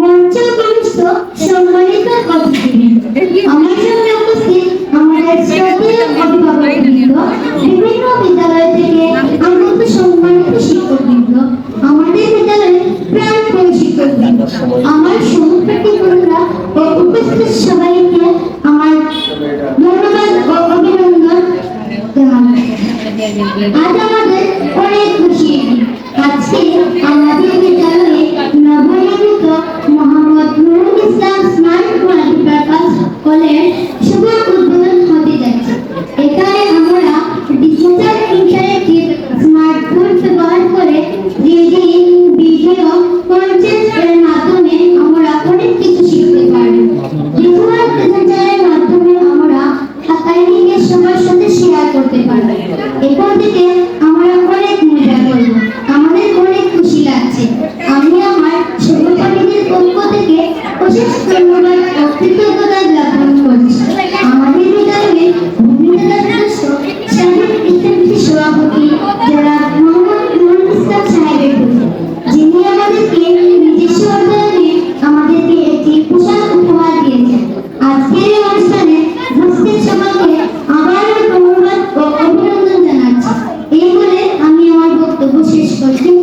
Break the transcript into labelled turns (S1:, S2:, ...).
S1: মঞ্চকনিষ্ঠ সম্মানিত অতিথিবৃন্দ আমার সামনে উপস্থিত আমাদের শ্রদ্ধেয় অভিভাবকবৃন্দ, বিভিন্ন বিদ্যালয় থেকে আগত সম্মানিত শিক্ষকবৃন্দ, আমাদের বিদ্যালয়ের প্রাণপ্রিয় শিক্ষকবৃন্দ। আমার সহপাঠী বন্ধুরা ও উপস্থিত সবাইকে আমার ধন্যবাদ ও অভিনন্দন আজ আমাদের অনেক খুশি করতে পারবে। এরপর থেকে últimos